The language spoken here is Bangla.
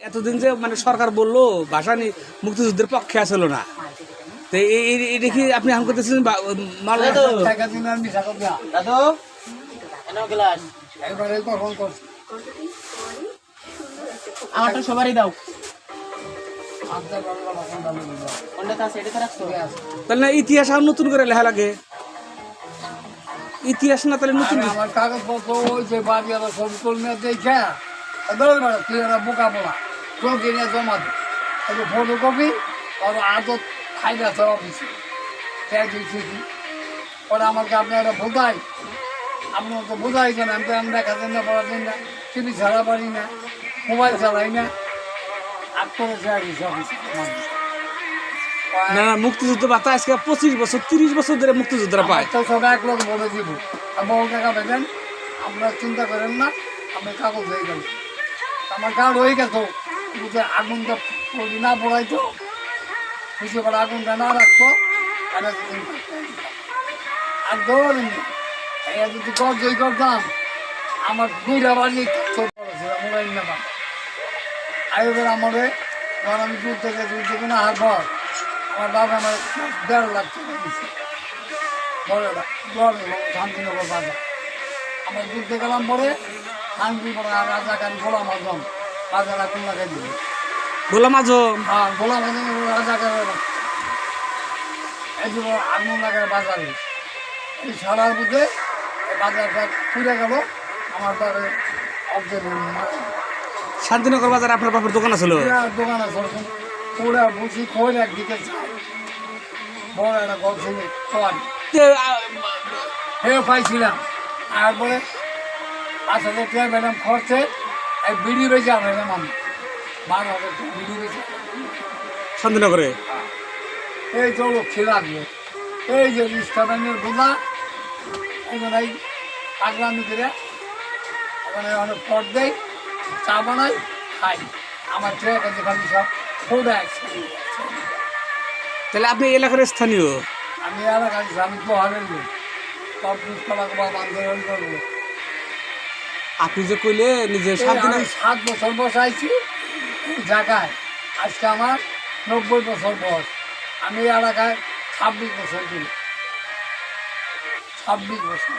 এতদিন যে মানে সরকার বলল ভাষা নি মুক্তিযুদ্ধের পক্ষে আসলো না। তো এই কি আপনি করছে আমারটা সবারই দাও। রাখছো? তাহলে না ইতিহাস আর নতুন করে লেখা লাগে। ইতিহাস না তাহলে নতুন আমার কাগজপত্র ওই যে বাড়ি আবার সব দেখে বোকা বলা। নিয়ে জমা দে একটু ফটোকপি আর আদত খাইলে তো অফিসে ট্যাগ দিচ্ছি ওরা আমাকে আপনারা বোঝাই আপনার তো বোঝাই কেন আমি তো আমি দেখাতেন না পড়াতেন না টিভি ছাড়া পারি না মোবাইল চালাই না। আট করেছে আর কি অফিসে না না মুক্তিযুদ্ধ ভাতা আজকে পঁচিশ বছর তিরিশ বছর ধরে মুক্তিযোদ্ধারা পায়। তো সব এক লোক বলে দিব। আর বহু টাকা দেবেন আপনারা চিন্তা করেন না আপনি কাগজ হয়ে গেল। আমার কার্ড হয়ে গেছে। কিন্তু আগুনটা না পড়াইতো খুশি করে আগুনটা না রাখতো আর ধরেন এই যদি গর্জই করতাম আমার দুইটা বাড়ি মোবাইল নেবা আয়োগের আমারে যখন আমি দূর থেকে দূর থেকে না হার পর আমার বাবা আমার দেড় লাখ টাকা দিচ্ছে শান্তিনগর বাজার। আমার ঘুরতে গেলাম পরে রাজাকারি দিল গোলাম আজম আর গোলাম আজম রাজাকার এই যে বড় আগুন লাগায় বাজারে। এই সারার মধ্যে বাজারটা পুড়ে গেল আমার তারে শান্তিনগর বাজারে আপনার বাপের দোকান আছিল দোকান আছে পুরা বুঝি একদিকে। বড় একটা ঘর ছিল খোয়ার তে, আ- হেও তারপরে পাঁচ হাজার টাকা ম্যাডাম খরচে বিড়ি বেঁচে আনাইলাম আমি বারো হাজার বিড়ি বেঁচে শান্তিনগরে? এই তো লক্ষ্মী লাগবে এই যে রিস্টামেন্টের বোঝা এখন এই করে। অনেক পট দেয় চা বানাই খাই। আমার ট্রেক আছে খালি সব তাহলে আপনি এলাকার স্থানীয়? আমি এলাকায় আমি তো হারের লোক। সব কলা কলা আপনি যে কইলে নিজে শান্তিনগর আমি সাত বছর বসাইছি এই জায়গায়। আজকে আমার নব্বই বছর বয়স। আমি এলাকায় ছাব্বিশ বছর দিই ছাব্বিশ বছর।